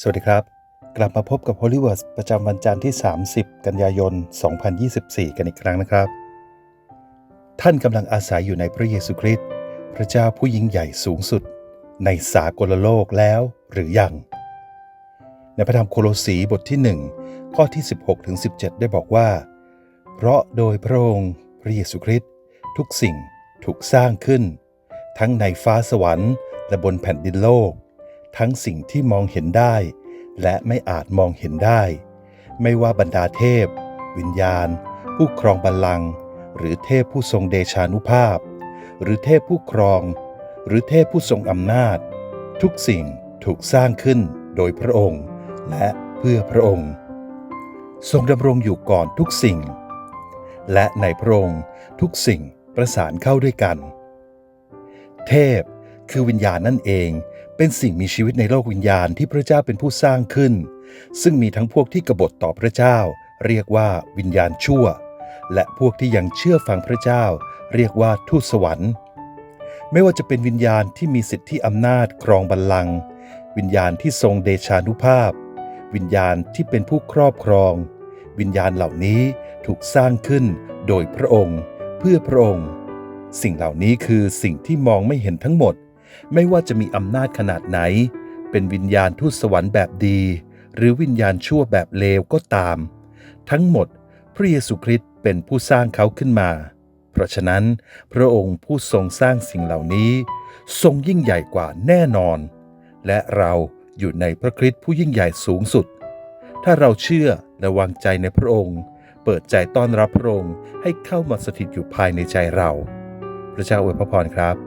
สวัสดีครับ กลับมาพบกับ Hollywood ประจำวันจันทร์ที่ 30 กันยายน 2024 กันอีกครั้งนะครับ ท่านกำลังอาศัยอยู่ในพระเยซูคริสต์พระเจ้าผู้ยิ่งใหญ่สูงสุด ในสากลโลกแล้วหรือยัง ในพระธรรมโคโลสีบทที่ 1 ข้อที่ 16ถึง17 ได้บอกว่า เพราะโดยพระองค์พระเยซูคริสต์ทุกสิ่งถูกสร้างขึ้น ทั้งในฟ้าสวรรค์และบนแผ่นดินโลก ทั้งสิ่งที่มองเห็นได้ และไม่อาจมองเห็นได้ ไม่ว่าบรรดาเทพ วิญญาณ ผู้ครองบัลลังก์หรือเทพผู้ทรงเดชานุภาพ หรือเทพผู้ครอง หรือเทพผู้ทรงอำนาจ ทุกสิ่งถูกสร้างขึ้นโดยพระองค์ และเพื่อพระองค์ ทรงดำรงอยู่ก่อนทุกสิ่ง และในพระองค์ทุกสิ่งประสานเข้าด้วยกัน เทพคือวิญญาณนั่นเอง เป็นสิ่งมีชีวิตในโลกวิญญาณที่พระเจ้าเป็นผู้สร้างขึ้น ซึ่งมีทั้งพวกที่กบฏต่อพระเจ้า เรียกว่าวิญญาณชั่ว และพวกที่ยังเชื่อฟังพระเจ้า เรียกว่าทูตสวรรค์ไม่ว่าจะเป็นวิญญาณที่มีสิทธิอำนาจครองบัลลังก์วิญญาณที่ทรงเดชานุภาพ วิญญาณที่เป็นผู้ครอบครอง วิญญาณเหล่านี้ถูกสร้างขึ้นโดยพระองค์ เพื่อพระองค์ สิ่งเหล่านี้คือสิ่งที่มองไม่เห็นทั้งหมด ไม่ว่าจะมีอำนาจขนาดไหน เป็นวิญญาณทูตสวรรค์แบบดี หรือวิญญาณชั่วแบบเลวก็ตาม ทั้งหมดพระเยซูคริสต์เป็นผู้สร้างเขาขึ้นมา เพราะฉะนั้น พระองค์ผู้ทรงสร้างสิ่งเหล่านี้ ทรงยิ่งใหญ่กว่าแน่นอน และเราอยู่ในพระคริสต์ผู้ยิ่งใหญ่สูงสุด ถ้าเราเชื่อและวางใจในพระองค์ เปิดใจต้อนรับพระองค์ให้เข้ามาสถิตอยู่ภายในใจเรา พระเจ้าอวยพระพรครับ